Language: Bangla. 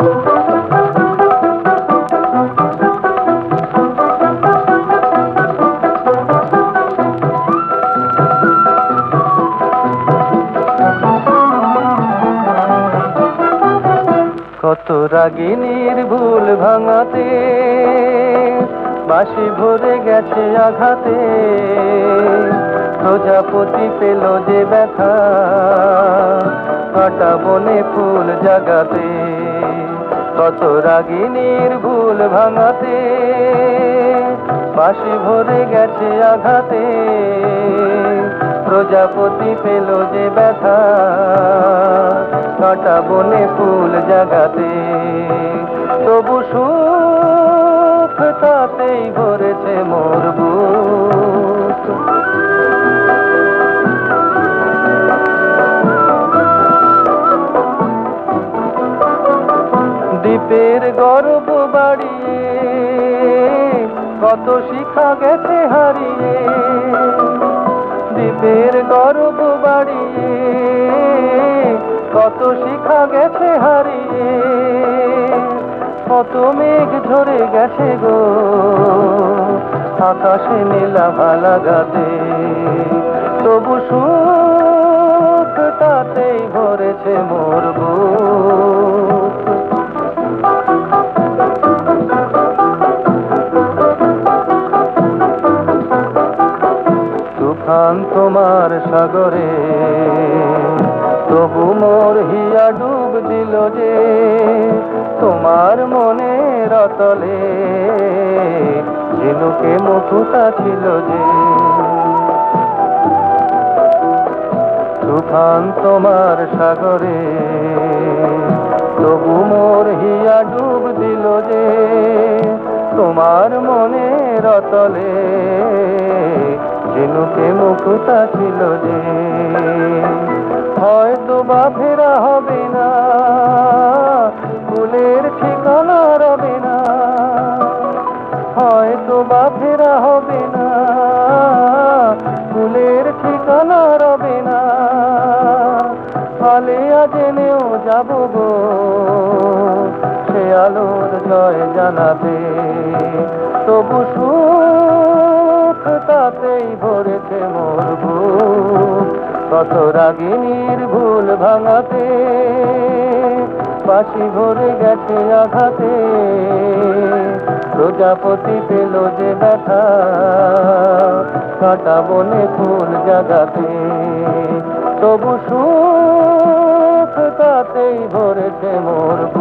কত রাগিনীর ভুল ভাঙাতে বাসি ভরে গেছে আঘাতে। প্রজাপতি পেল যে ব্যথা। কাটা বনে ফুল জাগাতে, কত রাগিনীর ভুল ভাঙাতে। বাসি ভরে গেছে আঘাতে, প্রজাপতি পেল যে ব্যথা। কাটা বনে ফুল জাগাতে। কত শিখা গেছে হারিয়ে, দ্বীপের গর্ব বাড়িয়ে, কত শিখা গেছে হারিয়ে, কত মেঘ ঝরে গেছে গো, আকাশে নীলা লাগাতে। তবু সুখ তাতেই ভরেছে মোর তুফান তোমার সাগরে। তবু মোর হিয়া ডুব দিল যে, তোমার মনে রতলে ঝিনুকে মুখুতা ছিল যে। তুফান তোমার সাগরে। তবু মোর হিয়া ডুব দিল যে, তোমার মনে রতলে মুখুতা ছিল যে, হয়তো বা ফেরা হবে না, ফুলের ঠিকানা রবে না। হয়তো বা ফেরা হবে না, ফুলের ঠিকানা রবে না। ফলে আজ জেনেও যাব গো, সে আলোর জয় জানাবে তবু সুখ তাতেই ভরেছে মোর বুক কত রাগিনীর ভুল ভাঙাতে বাসি ভরে গেছে আঘাতে। প্রজাপতি পেল যে ব্যথা, কাটা বনে ফুল জাগাতে। তবু সুখ তাতেই ভরেছে মোর বুক